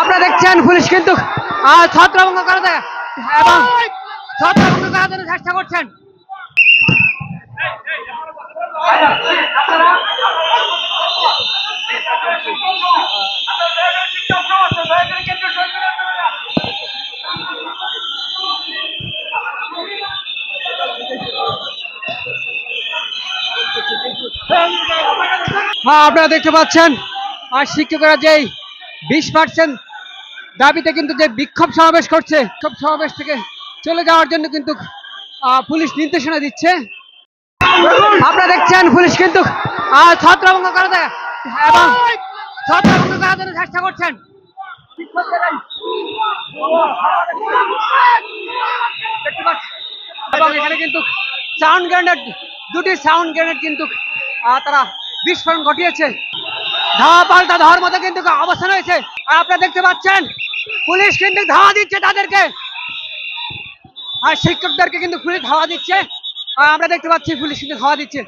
আপনারা দেখছেন পুলিশ কিন্তু ছত্রভঙ্গ করাতে এবং ছত্রভঙ্গ করার জন্য চেষ্টা করছেন। হ্যাঁ আপনারা দেখতে পাচ্ছেন, আর শিক্ষকরা যেই বিশ পার্সেন্ট দাবিতে কিন্তু যে বিক্ষোভ সমাবেশ করছে, বিক্ষোভ সমাবেশ থেকে চলে যাওয়ার জন্য কিন্তু পুলিশ নির্দেশনা দিচ্ছে। আপনারা দেখছেন, পুলিশ কিন্তু ছত্রভঙ্গ করাতে এবং ছত্রভঙ্গ করার জন্য চেষ্টা করছেন। এবং এখানে কিন্তু সাউন্ড গ্রেনেড, দুটি সাউন্ড গ্রেনেড কিন্তু তারা বিস্ফোরণ ঘটিয়েছে। ধাওয়া পাল্টা ধর মতো কিন্তু অবস্থান হয়েছে আর আপনারা দেখতে পাচ্ছেন, পুলিশ কিন্তু ধাওয়া দিচ্ছে তাদেরকে। আর শিক্ষকদেরকে কিন্তু পুলিশ ধাওয়া দিচ্ছে। আর আমরা দেখতে পাচ্ছি পুলিশ কিন্তু ধাওয়া দিচ্ছে।